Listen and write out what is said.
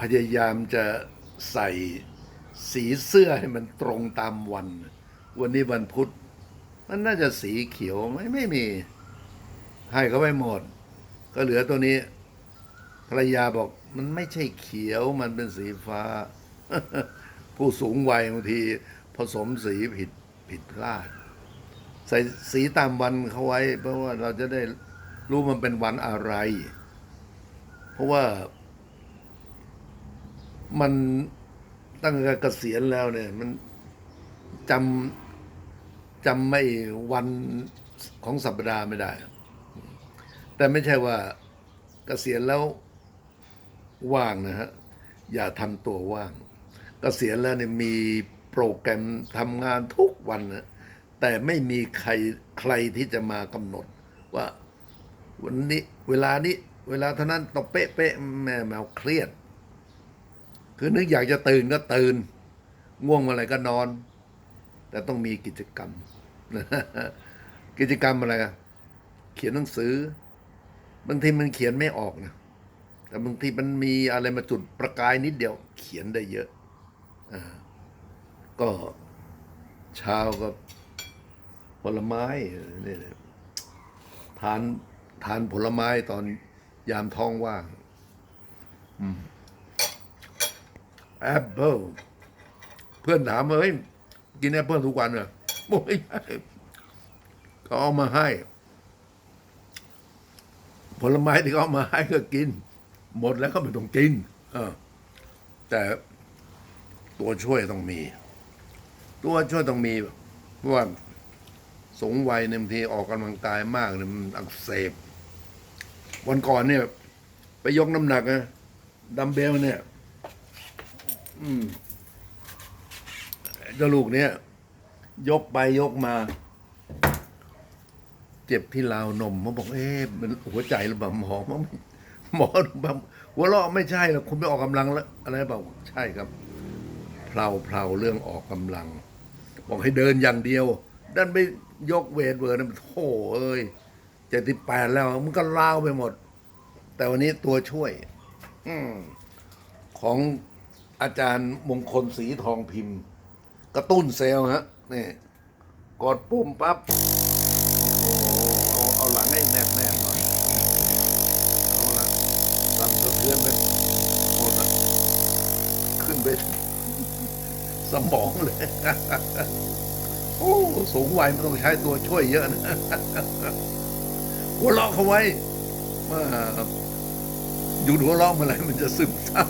พยายามจะใส่สีเสื้อให้มันตรงตามวัน วันนี้วันพุธ มันน่าจะสีเขียวไหมไม่มี ให้เขาไปหมด ก็เหลือตัวนี้ ภรรยาบอกมันไม่ใช่เขียวมันเป็นสีฟ้า ผู้สูงวัยบางที ผสมสีผิดผิดพลาด ใส่สีตามวันเขาไว้ เพราะว่าเราจะได้รู้มันเป็นวันอะไร เพราะว่า มันตั้งแต่เกษียณแล้วเนี่ย มันจำจำไม่วันของสัปดาห์ไม่ได้ แต่ไม่ใช่ว่าเกษียณแล้วว่างนะฮะ อย่าทำตัวว่าง เกษียณแล้วเนี่ยมีโปรแกรมทำงานทุกวันนะแต่ไม่มีใครใครที่จะมากำหนด ว่าวันนี้เวลานี้ เวลาเท่านั้นต้องเป๊ะเป๊ะแม่แมวเครียด คือนึกอยากจะตื่นก็ตื่น ง่วงเมื่อไรก็นอน แต่ต้องมีกิจกรรม กิจกรรมอะไรอะเขียนหนังสือ บางทีมันเขียนไม่ออกนะ แต่บางทีมันมีอะไรมาจุดประกายนิดเดียว เขียนได้เยอะอาก็เช้าก็ผลไม้นี่ทานทานผลไม้ตอนยามท้องว่าง แอปเปิลเพื่อนถามว่าเฮ้ยกินแอปเปิลทุกวันเหรอบอกไม่ใช่เขาเอามาให้ ผลไม้ที่เขาเอามาให้ก็กิน หมดแล้วก็ไม่ต้องกินออแต่ตัวช่วยต้องมี ตัวช่วยต้องมี เพราะว่าสูงวัยเนี่ยบางทีออกกำลังกายมากเนี่ยมันอักเสบ วันก่อนเนี่ย ไปยกน้ำหนักนะดัมเบลเนี่ย อืมเจ้าลูกเนี่ยยกไปยกมา เจ็บที่ราวนมเขาบอก เอ๊ะมันหัวใจหรือเปล่าหมอหมอหมอแบบหัวเราะไม่ใช่หรอกคุณไปออกกำลังแล้วอะไรเปล่าใช่ครับเพลาเพลาเรื่องออกกำลัง บอกให้เดินอย่างเดียวดันไปยกเวทเวิร์นโถ่เอ้ยเจ็ดสิบแปดแล้ว มันก็ลาวไปหมด แต่วันนี้ตัวช่วย อืของ อาจารย์มงคลสีทองพิมพ์ กระตุ้นเซลล์ฮะนี่กดปุ่มปั๊บโอ้โหเอาเอาหลังให้แนบแนบหน่อยเอาละสั่นสะเทือนไปหมดละขึ้นไปสมองเลยโอ้สูงวัยมันต้องใช้ตัวช่วยเยอะนะหัวเราะเขาไว้ว่า หยุดหัวเราะเมื่อไหร่มันจะซึมเศร้า